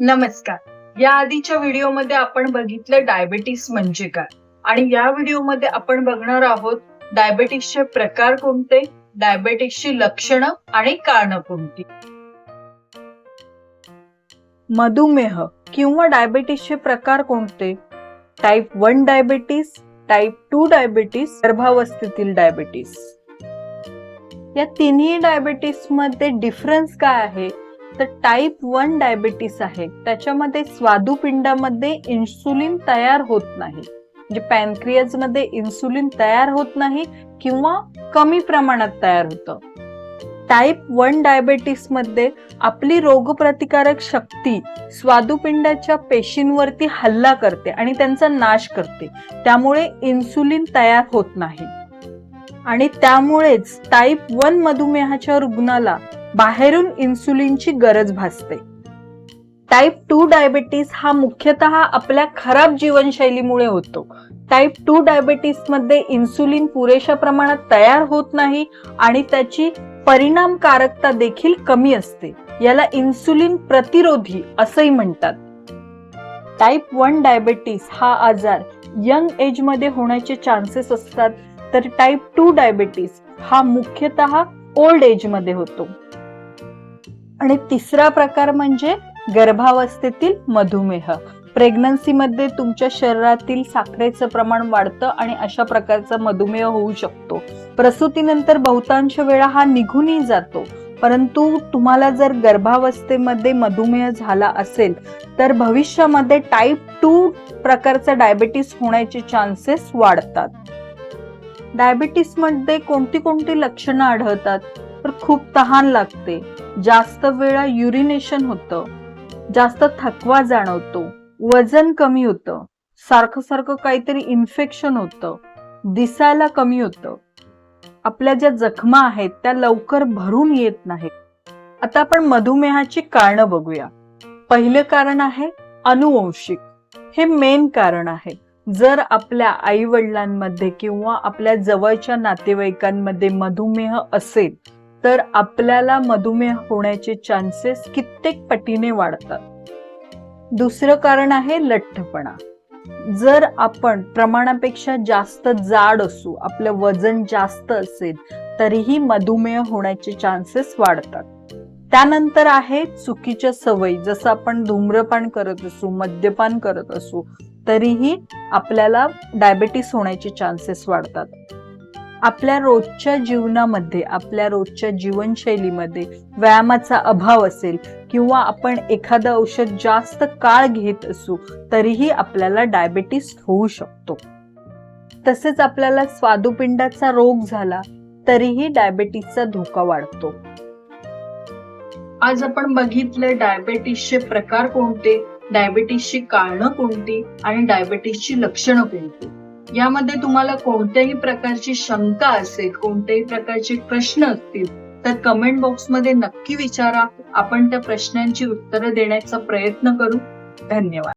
नमस्कार. या आधीच्या व्हिडिओमध्ये आपण बघितलं डायबेटीस म्हणजे काय. आणि या व्हिडिओमध्ये आपण बघणार आहोत डायबेटीसचे प्रकार कोणते डायबेटीसची लक्षणं आणि कारणं कोणती. मधुमेह किंवा डायबेटीसचे प्रकार कोणते? Type one diabetes type two diabetes गर्भावस्थेतील diabetes या तिन्ही डायबेटीसमध्ये डिफरन्स काय आहे? तर टाईप वन डायबिटीस आहे. त्याच्यामध्ये स्वादुपिंडामध्ये इन्सुलिन तयार होत नाही. म्हणजे पॅनक्रियाजमध्ये इन्सुलिन तयार होत नाही किंवा कमी प्रमाणात तयार होतं. टाईप वन डायबेटीसमध्ये आपली रोगप्रतिकारक शक्ती स्वादुपिंडाच्या पेशींवरती हल्ला करते आणि त्यांचा नाश करते. त्यामुळे इन्सुलिन तयार होत नाही. आणि त्यामुळेच टाईप वन मधुमेहाच्या रुग्णाला बाहेरून इन्सुलिनची गरज भासते. टाईप टू डायबिटीस हा मुख्यतः आपल्या खराब जीवनशैलीमुळे होतो. टाईप टू डायबिटीसमध्ये इन्सुलिन पुरेशा प्रमाणात तयार होत नाही आणि त्याची परिणामकारकता देखील कमी असते. याला इन्सुलिन प्रतिरोधी असंही म्हणतात. टाईप वन डायबिटीस हा आजार यंग एजमध्ये होण्याचे चान्सेस असतात. तर टाईप टू डायबिटीस हा मुख्यतः ओल्ड एजमध्ये होतो. आणि तिसरा प्रकार म्हणजे गर्भावस्थेतील मधुमेह. प्रेग्नन्सीमध्ये तुमच्या शरीरातील साखरेचं प्रमाण वाढतं आणि अशा प्रकारचा मधुमेह होऊ शकतो. प्रसूतीनंतर बहुतांश वेळा हा निघूनही जातो. परंतु तुम्हाला जर गर्भावस्थेमध्ये मधुमेह झाला असेल तर भविष्यामध्ये टाईप टू प्रकारचा डायबेटीस होण्याचे चान्सेस वाढतात. डायबेटीसमध्ये कोणती कोणती लक्षणं आढळतात? खूप तहान लागते. जास्त वेळा युरिनेशन होतं. जास्त थकवा जाणवतो. वजन कमी होतं. सारखं सारखं काहीतरी इन्फेक्शन होतं. दिसायला कमी होतं. आपल्या ज्या जखमा आहेत त्या लवकर भरून येत नाहीत. आता आपण मधुमेहाची कारणं बघूया. पहिलं कारण आहे अनुवंशिक. हे मेन कारण आहे. जर आपल्या आई वडिलांमध्ये किंवा आपल्या जवळच्या नातेवाईकांमध्ये मधुमेह असेल तर आपल्याला मधुमेह होण्याचे चान्सेस कित्येक पटीने वाढतात. दुसरं कारण आहे लठ्ठपणा. जर आपण प्रमाणापेक्षा जास्त जाड असू आपलं वजन जास्त असेल तरीही मधुमेह होण्याचे चान्सेस वाढतात. त्यानंतर आहे चुकीच्या सवयी. जसं आपण धूम्रपान करत असू मद्यपान करत असू तरीही आपल्याला डायबेटीस होण्याचे चान्सेस वाढतात. आपल्या रोजच्या जीवनामध्ये आपल्या रोजच्या जीवनशैलीमध्ये व्यायामाचा अभाव असेल किंवा आपण एखादं औषध जास्त काळ घेत असू तरीही आपल्याला डायबेटीस होऊ शकतो. तसेच आपल्याला स्वादुपिंडाचा रोग झाला तरीही डायबेटीसचा धोका वाढतो. आज आपण बघितलं डायबेटीसचे प्रकार कोणते? डायबेटीसची कारणं कोणती? आणि डायबेटीसची लक्षणं कोणती? यामध्ये तुम्हाला कोणत्याही प्रकारची शंका असेल कोणत्याही प्रकारचे प्रश्न असतील तर कमेंट बॉक्समध्ये नक्की विचारा. आपण त्या प्रश्नांची उत्तरं देण्याचा प्रयत्न करू. धन्यवाद.